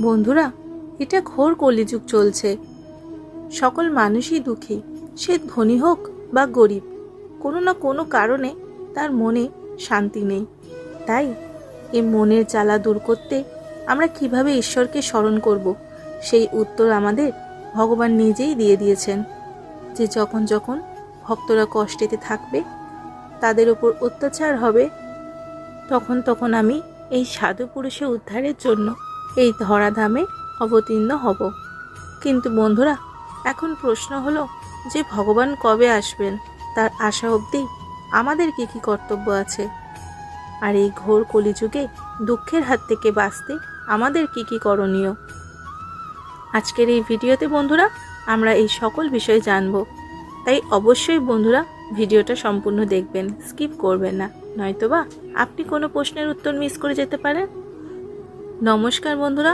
বন্ধুরা, এটা ঘোর কলিযুগ চলছে। সকল মানুষই দুঃখী, সে ধনী হোক বা গরিব, কোনো না কোনো কারণে তার মনে শান্তি নেই। তাই এ মনের জ্বালা দূর করতে আমরা কীভাবে ঈশ্বরকে স্মরণ করব, সেই উত্তর আমাদের ভগবান নিজেই দিয়ে দিয়েছেন। যে যখন যখন ভক্তরা কষ্টেতে থাকবে, তাদের উপর অত্যাচার হবে, তখন তখন আমি এই সাধু পুরুষের উদ্ধারের জন্য এই ধরাধামে অবতীর্ণ হব। কিন্তু বন্ধুরা, এখন প্রশ্ন হলো যে ভগবান কবে আসবেন? তার আশা অবধি আমাদের কি কি কর্তব্য আছে? আর এই ঘোর কলিযুগে দুঃখের হাত থেকে বাঁচতে আমাদের কি কি করণীয়? আজকের এই ভিডিওতে বন্ধুরা, আমরা এই সকল বিষয়ে জানব। তাই অবশ্যই বন্ধুরা, ভিডিওটা সম্পূর্ণ দেখবেন, স্কিপ করবেন না। নয়তোবা আপনি কোনো প্রশ্নের উত্তর মিস করে যেতে পারেন। নমস্কার বন্ধুরা।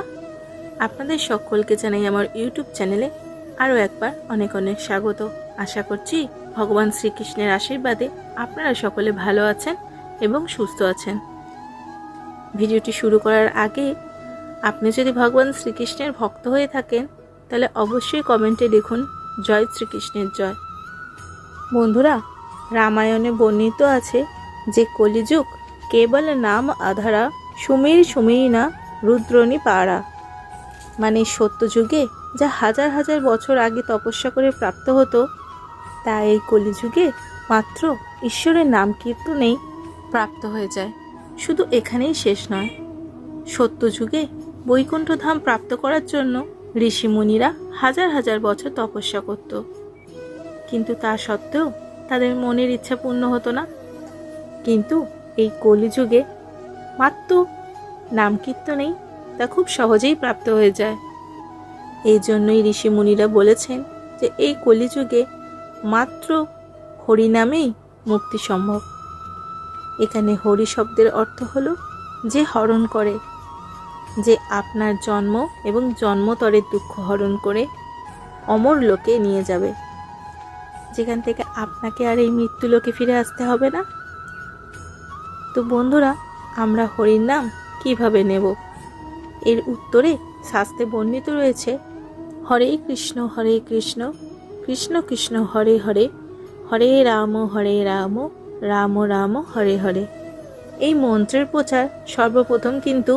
আপনাদের সকলকে জানাই আমার ইউটিউব চ্যানেলে আরও একবার অনেক অনেক স্বাগত। আশা করছি ভগবান শ্রীকৃষ্ণের আশীর্বাদে আপনারা সকলে ভালো আছেন এবং সুস্থ আছেন। ভিডিওটি শুরু করার আগে আপনি যদি ভগবান শ্রীকৃষ্ণের ভক্ত হয়ে থাকেন, তাহলে অবশ্যই কমেন্টে লিখুন, জয় শ্রীকৃষ্ণের জয়। বন্ধুরা, রামায়ণে বর্ণিত আছে যে কলিযুগ কেবল নাম আধারা সুমির না রুদ্রণী পাড়া। মানে সত্যযুগে যা হাজার হাজার বছর আগে তপস্যা করে প্রাপ্ত হতো, তা এই কলিযুগে মাত্র ঈশ্বরের নাম কীর্তনেই প্রাপ্ত হয়ে যায়। শুধু এখানেই শেষ নয়। সত্যযুগে বৈকুণ্ঠ ধাম প্রাপ্ত করার জন্য ঋষিমুনিরা হাজার হাজার বছর তপস্যা করত। কিন্তু তা সত্ত্বেও তাদের মনের ইচ্ছা পূর্ণ হতো না। কিন্তু এই কলিযুগে মাত্র নাম কীর্তনেই তা খুব সহজেই প্রাপ্ত হয়ে যায়। এই জন্যই ঋষিমুনিরা বলেছেন যে এই কলিযুগে মাত্র হরিনামেই মুক্তি সম্ভব। এখানে হরি শব্দের অর্থ হলো যে হরণ করে, যে আপনার জন্ম এবং জন্মতরের দুঃখ হরণ করে অমর লোকে নিয়ে যাবে। যেখান থেকে আপনাকে আর এই মৃত্যু লোকে ফিরে আসতে হবে না। তো বন্ধুরা, আমরা হরির নাম কীভাবে নেব? এর উত্তরে শাস্ত্রে বর্ণিত রয়েছে, হরে কৃষ্ণ হরে কৃষ্ণ কৃষ্ণ কৃষ্ণ, হরে হরে হরে রাম হরে রাম রাম রাম, হরে হরে। এই মন্ত্রের প্রচার সর্বপ্রথম কিন্তু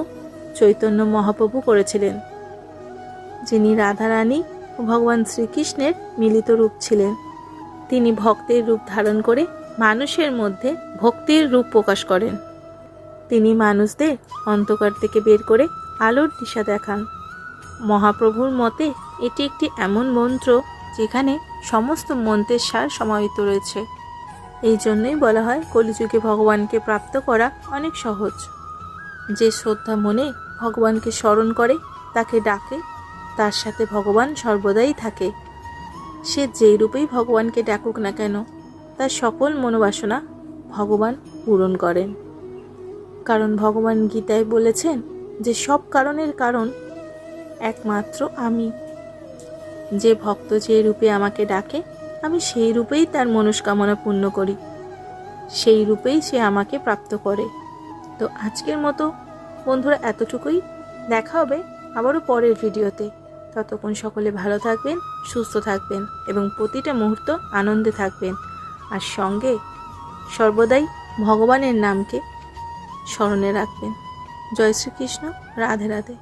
চৈতন্য মহাপ্রভু করেছিলেন, যিনি রাধারানী ও ভগবান শ্রীকৃষ্ণের মিলিত রূপ ছিলেন। তিনি ভক্তের রূপ ধারণ করে মানুষের মধ্যে ভক্তির রূপ প্রকাশ করেন। তিনি মানুষদের অন্ধকার থেকে বের করে আলোর দিশা দেখান। মহাপ্রভুর মতে, এটি একটি এমন মন্ত্র যেখানে সমস্ত মন্ত্রের সার সমাহিত রয়েছে। এই জন্যই বলা হয়, কলিযুগে ভগবানকে প্রাপ্ত করা অনেক সহজ। যে শ্রদ্ধা মনে ভগবানকে স্মরণ করে, তাকে ডাকে, তার সাথে ভগবান সর্বদাই থাকে। সে যেই রূপেই ভগবানকে ডাকুক না কেন, তার সকল মনোবাসনা ভগবান পূরণ করেন। কারণ ভগবান গীতায় বলেছেন যে সব কারণের কারণ একমাত্র আমি। যে ভক্ত যে রূপে আমাকে ডাকে, আমি সেই রূপেই তার মনস্কামনা পূর্ণ করি। সেই রূপেই সে আমাকে প্রাপ্ত করে। তো আজকের মতো বন্ধুরা এতটুকুই। দেখা হবে আবারও পরের ভিডিওতে। ততক্ষণ সকলে ভালো থাকবেন, সুস্থ থাকবেন এবং প্রতিটা মুহূর্ত আনন্দে থাকবেন। আর সঙ্গে সর্বদাই ভগবানের নামকে স্মরণে রাখবেন। জয় শ্রীকৃষ্ণ। রাধে রাধে।